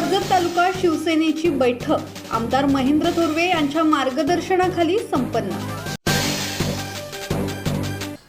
तालुका शिवसेनेची बैठक. आमदार महेंद्र थोरवे यांच्या मार्गदर्शनाखाली संपन्न.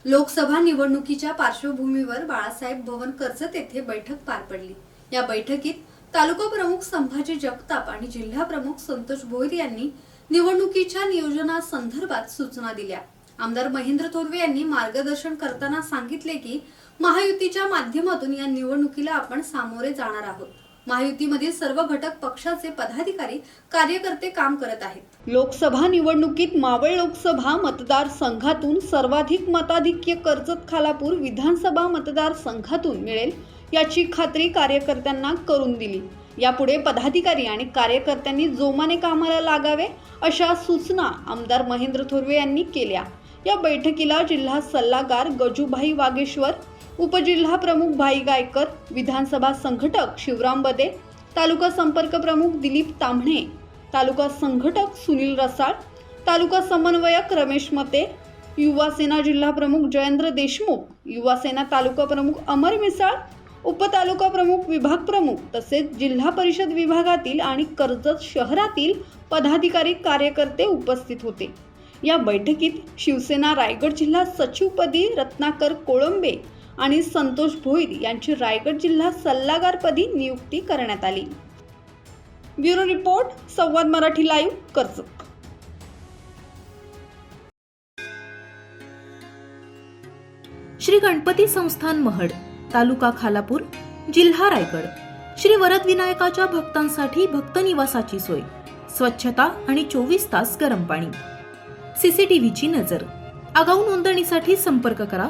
लोकसभा निवडणुकीच्या पार्श्वभूमीवर बाळासाहेब भवन कर्जत येथे बैठक पार पडली. या बैठकीत तालुका प्रमुख संभाजी जगताप आणि जिल्हा प्रमुख संतोष भोईर यांनी निवडणुकीच्या नियोजनासंदर्भात सूचना दिल्या. आमदार महेंद्र थोरवे यांनी मार्गदर्शन करताना सांगितले की महायुतीच्या माध्यमातून या निवडणुकीला आपण सामोरे जाणार आहोत. महायुतीमधील सर्व घटक पक्षाचे पदाधिकारी कार्यकर्ते काम करत आहेत. लोकसभा निवडणुकीत मावळ लोकसभा मतदारसंघातून सर्वाधिक मताधिक्य कर्जत खालापूर विधानसभा मतदारसंघातून मिळेल याची खात्री कार्यकर्त्यांना करून दिली. यापुढे पदाधिकारी आणि कार्यकर्त्यांनी जोमाने कामाला लागावे अशा सूचना आमदार महेंद्र थोरवे यांनी केल्या. या बैठकीला जिल्हा सल्लागार गजूभाई वागेश्वर उपजिल्हा प्रमुख भाई गायकर विधानसभा संघटक शिवराम बदे तालुका संपर्क प्रमुख दिलीप तांबणे तालुका संघटक सुनील रसाळ तालुका समन्वयक रमेश मते युवा सेना जिल्हा प्रमुख जयेंद्र देशमुख युवा सेना तालुका प्रमुख अमर मिसाळ उपतालुका प्रमुख विभाग प्रमुख तसेच जिल्हा परिषद विभागातील आणि कर्जत शहरातील पदाधिकारी कार्यकर्ते उपस्थित होते. या बैठकीत शिवसेना रायगड जिल्हा सचिवपदी रत्नाकर कोळंबे आणि संतोष भोईर यांची रायगड जिल्हा सल्लागारपदी नियुक्ती करण्यात आली. Bureau report Samvad Marathi live Karjat. Shri Ganpati संस्थान महड तालुका खालापूर जिल्हा रायगड. श्री वरद विनायकाच्या भक्तांसाठी भक्त निवासाची सोय स्वच्छता आणि चोवीस तास गरम पाणी. सीसीटीव्हीची नजर. आगाऊ नोंदणीसाठी संपर्क करा